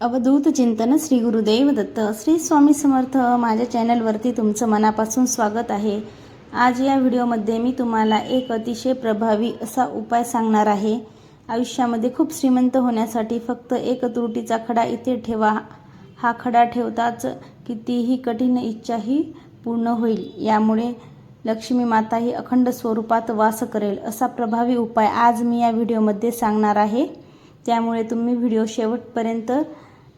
अवधूत चिंतन श्री गुरुदेव दत्त. श्री स्वामी समर्थ माझ्या चॅनलवरती तुमचं मनापासून स्वागत आहे. आज या व्हिडिओमध्ये मी तुम्हाला एक अतिशय प्रभावी असा उपाय सांगणार आहे. आयुष्यामध्ये खूप श्रीमंत होण्यासाठी फक्त एक त्रुटीचा खडा इथे ठेवा. हा खडा ठेवताच कितीही कठीण इच्छाही पूर्ण होईल. यामुळे लक्ष्मी माता ही अखंड स्वरूपात वास करेल असा प्रभावी उपाय आज मी या व्हिडिओमध्ये सांगणार आहे. त्यामुळे तुम्ही व्हिडिओ शेवटपर्यंत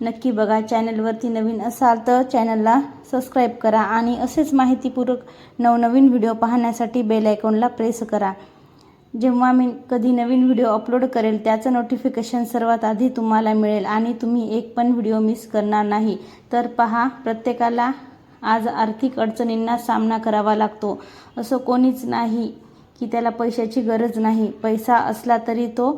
नक्की बघा. चॅनलवरती नवीन असाल तर चॅनलला सबस्क्राईब करा आणि असेच माहितीपूर्वक नवनवीन व्हिडिओ पाहण्यासाठी बेल आयकॉनला प्रेस करा. जेव्हा मी कधी नवीन व्हिडिओ अपलोड करेल त्याचं नोटिफिकेशन सर्वात आधी तुम्हाला मिळेल आणि तुम्ही एक पण व्हिडिओ मिस करणार नाही. तर पहा प्रत्येकाला आज आर्थिक अडचणींना सामना करावा लागतो. असं कोणीच नाही की त्याला पैशाची गरज नाही. पैसा असला तरी तो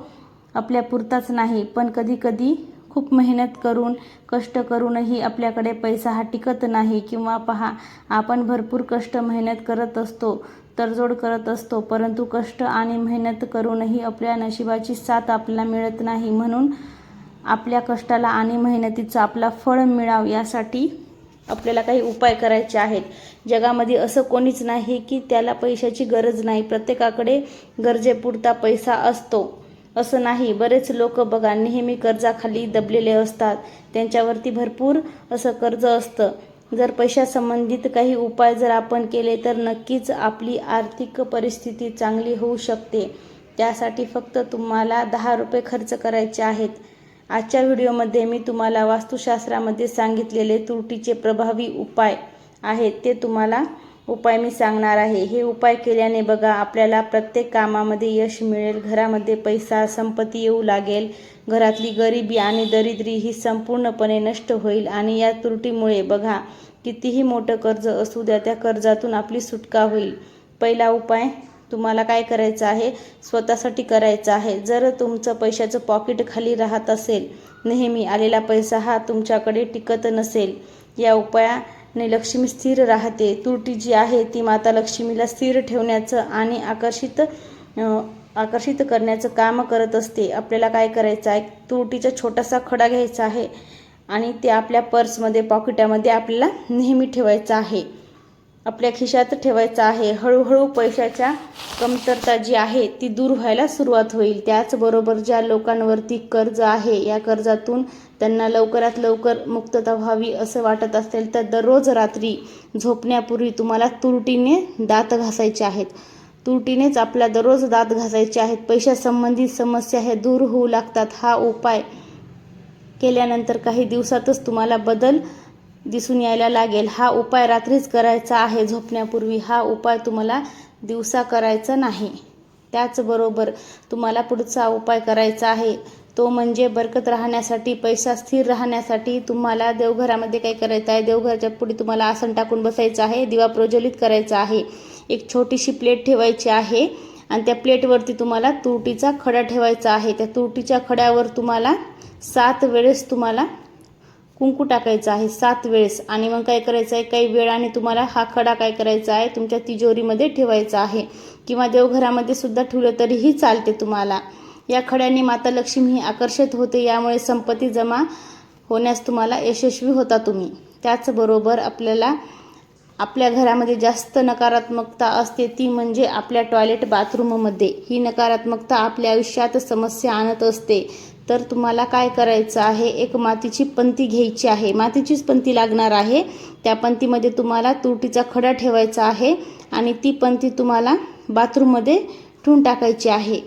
आपल्यापुरताच नाही. पण कधीकधी खूप मेहनत करून कष्ट करूनही आपल्याकडे पैसा हा टिकत नाही किंवा पहा आपण भरपूर कष्ट मेहनत करत असतो तडजोड करत असतो परंतु कष्ट आणि मेहनत करूनही आपल्या नशिबाची साथ आपल्याला मिळत नाही. म्हणून आपल्या कष्टाला आणि मेहनतीचं आपला फळ मिळावं यासाठी आपल्याला काही उपाय करायचे आहेत. जगामध्ये असं कोणीच नाही की त्याला पैशाची गरज नाही. प्रत्येकाकडे गरजेपुरता पैसा असतो. असं नाही. बरेच लोक बघा नेहमी कर्जाखाली दबलेले असतात. त्यांच्यावरती भरपूर असं कर्ज असतं. जर पैशासंबंधित काही उपाय जर आपण केले तर नक्कीच आपली आर्थिक परिस्थिती चांगली होऊ शकते. त्यासाठी फक्त तुम्हाला दहा रुपये खर्च करायचे आहेत. आजच्या व्हिडिओमध्ये मी तुम्हाला वास्तुशास्त्रामध्ये सांगितलेले त्रुटीचे प्रभावी उपाय आहेत ते तुम्हाला उपाय मी सांगणार आहे. हे उपाय केल्याने बघा आपल्याला प्रत्येक कामामध्ये यश मिळेल घरामध्ये पैसा संपत्ती येऊ लागेल घरातली गरिबी आणि दरिद्री ही संपूर्णपणे नष्ट होईल आणि या त्रुटीमुळे बघा कितीही मोठं कर्ज असू द्या त्या कर्जातून आपली सुटका होईल. पहिला उपाय तुम्हाला काय करायचं आहे? स्वतःसाठी करायचं आहे. जर तुमचं पैशाचं पॉकेट खाली राहत असेल नेहमी आलेला पैसा हा तुमच्याकडे टिकत नसेल. या उपाया आणि लक्ष्मी स्थिर राहते. तुरटी जी आहे ती माता लक्ष्मीला स्थिर ठेवण्याचं आणि आकर्षित आकर्षित करण्याचं काम करत असते. आपल्याला काय करायचं आहे? तुरटीचा छोटासा खडा घ्यायचा आहे आणि ते आपल्या पर्समध्ये पॉकेटामध्ये आपल्याला नेहमी ठेवायचं आहे. आपल्या खिशात ठेवायचं आहे. हळूहळू पैशाच्या कमतरता जी आहे ती दूर व्हायला सुरुवात होईल. त्याचबरोबर ज्या लोकांवरती कर्ज आहे या कर्जातून त्यांना लवकरात लवकर मुक्तता व्हावी असं वाटत असेल तर दररोज रात्री झोपण्यापूर्वी तुम्हाला तुरटीने दात घासायचे आहेत. तुरटीनेच आपल्या दररोज दात घासायचे आहेत. पैशासंबंधित समस्या हे दूर होऊ लागतात. हा उपाय केल्यानंतर काही दिवसातच तुम्हाला बदल दिसून यायला लागेल. हा उपाय रात्रीच करायचा आहे. झोपण्यापूर्वी हा उपाय तुम्हाला दिवसा करायचा नाही. त्याचबरोबर तुम्हाला पुढचा उपाय करायचा आहे. तो म्हणजे बरकत राहण्यासाठी पैसा स्थिर राहण्यासाठी तुम्हाला देवघरामध्ये काय करायचं आहे? देवघराच्या पुढे तुम्हाला आसन टाकून बसायचं आहे. दिवा प्रज्वलित करायचा आहे. एक छोटीशी प्लेट ठेवायची आहे आणि त्या प्लेटवरती तुम्हाला तुरटीचा खडा ठेवायचा आहे. त्या तुरटीच्या खड्यावर तुम्हाला सात वेळेस तुम्हाला कुंकू टाकायचं आहे सात वेळेस. आणि मग काय करायचं आहे? काही वेळाने तुम्हाला हा खडा काय करायचा आहे? तुमच्या तिजोरीमध्ये ठेवायचा आहे. किंवा देवघरामध्ये सुद्धा ठेवलं तरीही चालते तुम्हाला. या खड्याने माता लक्ष्मी ही आकर्षित होते. यामुळे संपत्ती जमा होण्यास तुम्हाला यशस्वी होता तुम्ही. त्याचबरोबर आपल्याला आपल्या घरामध्ये जास्त नकारात्मकता असते ती म्हणजे आपल्या टॉयलेट बाथरूममध्ये ही नकारात्मकता आपल्या आयुष्यात समस्या आणत असते. तर तुम्हाला काय करायचं आहे? एक मातीची पंती घ्यायची आहे. मातीचीच पंती लागणार आहे. त्या पंतीमध्ये तुम्हाला तुरटीचा खडा ठेवायचा आहे आणि ती पंती तुम्हाला बाथरूममध्ये ठेवून टाकायची आहे.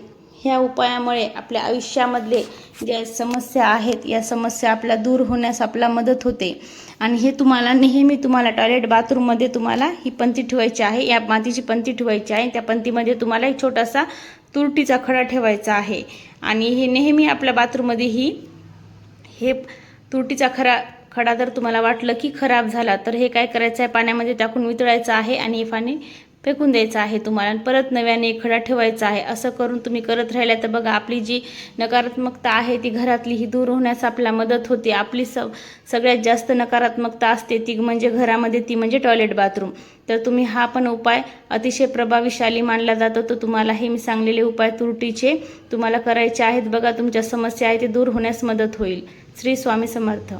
ह्या उपायामुळे आपल्या आयुष्यामधले ज्या समस्या आहेत या समस्या आपल्या दूर होण्यास आपला मदत होते. आणि हे तुम्हाला नेहमी तुम्हाला टॉयलेट बाथरूममध्ये तुम्हाला ही पंती ठेवायची आहे. या मातीची पंती ठेवायची आहे. त्या पंतीमध्ये तुम्हाला एक छोटासा तुरटीचा खडा ठेवायचा आहे. आणि हे नेहमी आपल्या बाथरूममध्ये ही हे तुरटीचा खरा खडा जर तुम्हाला वाटलं की खराब झाला तर हे काय करायचं आहे? पाण्यामध्ये टाकून वितळायचं आहे आणि हे पाणी फेकून द्यायचं आहे तुम्हाला आणि परत नव्याने खडा ठेवायचा आहे. असं करून तुम्ही करत राहिल्या तर बघा आपली जी नकारात्मकता आहे ती घरातली ही दूर होण्यास आपल्याला मदत होते. आपली स सगळ्यात जास्त नकारात्मकता असते ती म्हणजे घरामध्ये ती म्हणजे टॉयलेट बाथरूम तर तुम्ही हा पण उपाय अतिशय प्रभावीशाली मानला जातो. तर तुम्हाला हे मी सांगलेले उपाय त्रुटीचे तुम्हाला करायचे आहेत. बघा तुमच्या समस्या आहे ते दूर होण्यास मदत होईल. श्री स्वामी समर्थ.